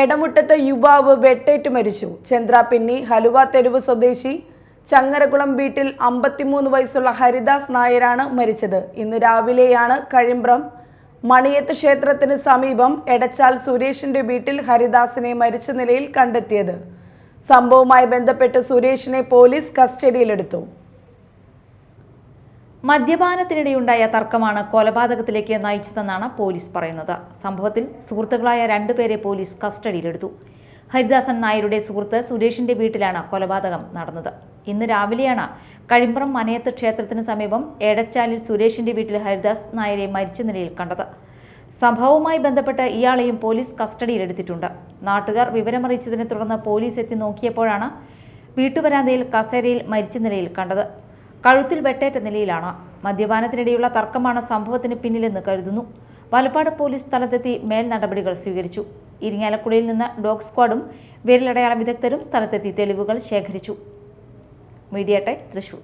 എടമുട്ടത്ത് യുവാവ് വെട്ടേറ്റ് മരിച്ചു. ചന്ദ്രാപിന്നി ഹലുവ തെരുവ് സ്വദേശി ചങ്ങരകുളം വീട്ടിൽ അമ്പത്തിമൂന്ന് വയസ്സുള്ള ഹരിദാസ് നായരാണ് മരിച്ചത്. ഇന്ന് രാവിലെയാണ് കഴിമ്പ്രം മണിയത്ത് ക്ഷേത്രത്തിന് സമീപം എടച്ചാൽ സുരേഷിന്റെ വീട്ടിൽ ഹരിദാസിനെ മരിച്ച നിലയിൽ കണ്ടെത്തിയത്. സംഭവവുമായി ബന്ധപ്പെട്ട് സുരേഷിനെ പോലീസ് കസ്റ്റഡിയിലെടുത്തു. മദ്യപാനത്തിനിടെയുണ്ടായ തർക്കമാണ് കൊലപാതകത്തിലേക്ക് നയിച്ചതെന്നാണ് പോലീസ് പറയുന്നത്. സംഭവത്തിൽ സുഹൃത്തുക്കളായ രണ്ടുപേരെ പോലീസ് കസ്റ്റഡിയിലെടുത്തു. ഹരിദാസൻ നായരുടെ സുഹൃത്ത് സുരേഷിന്റെ വീട്ടിലാണ് കൊലപാതകം നടന്നത്. ഇന്ന് രാവിലെയാണ് കഴിമ്പ്രം മനയത്ത് ക്ഷേത്രത്തിന് സമീപം എടച്ചാലിൽ സുരേഷിന്റെ വീട്ടിൽ ഹരിദാസ് നായരെ മരിച്ച നിലയിൽ കണ്ടത്. സംഭവവുമായി ബന്ധപ്പെട്ട് ഇയാളെയും പോലീസ് കസ്റ്റഡിയിലെടുത്തിട്ടുണ്ട്. നാട്ടുകാർ വിവരമറിയിച്ചതിനെ തുടർന്ന് പോലീസ് എത്തി നോക്കിയപ്പോഴാണ് വീട്ടുവരാന്തയിൽ കസേരയിൽ മരിച്ച നിലയിൽ കണ്ടത്. കഴുത്തിൽ വെട്ടേറ്റ നിലയിലാണ്. മദ്യപാനത്തിനിടെയുള്ള തർക്കമാണ് സംഭവത്തിന് പിന്നിലെന്ന് കരുതുന്നു. വലപ്പാട് പോലീസ് സ്ഥലത്തെത്തി മേൽ നടപടികൾ സ്വീകരിച്ചു. ഇരിങ്ങാലക്കുടയിൽ നിന്ന് ഡോഗ് സ്ക്വാഡും വിരലടയാള വിദഗ്ധരും സ്ഥലത്തെത്തി തെളിവുകൾ ശേഖരിച്ചു. Media time Thrissur.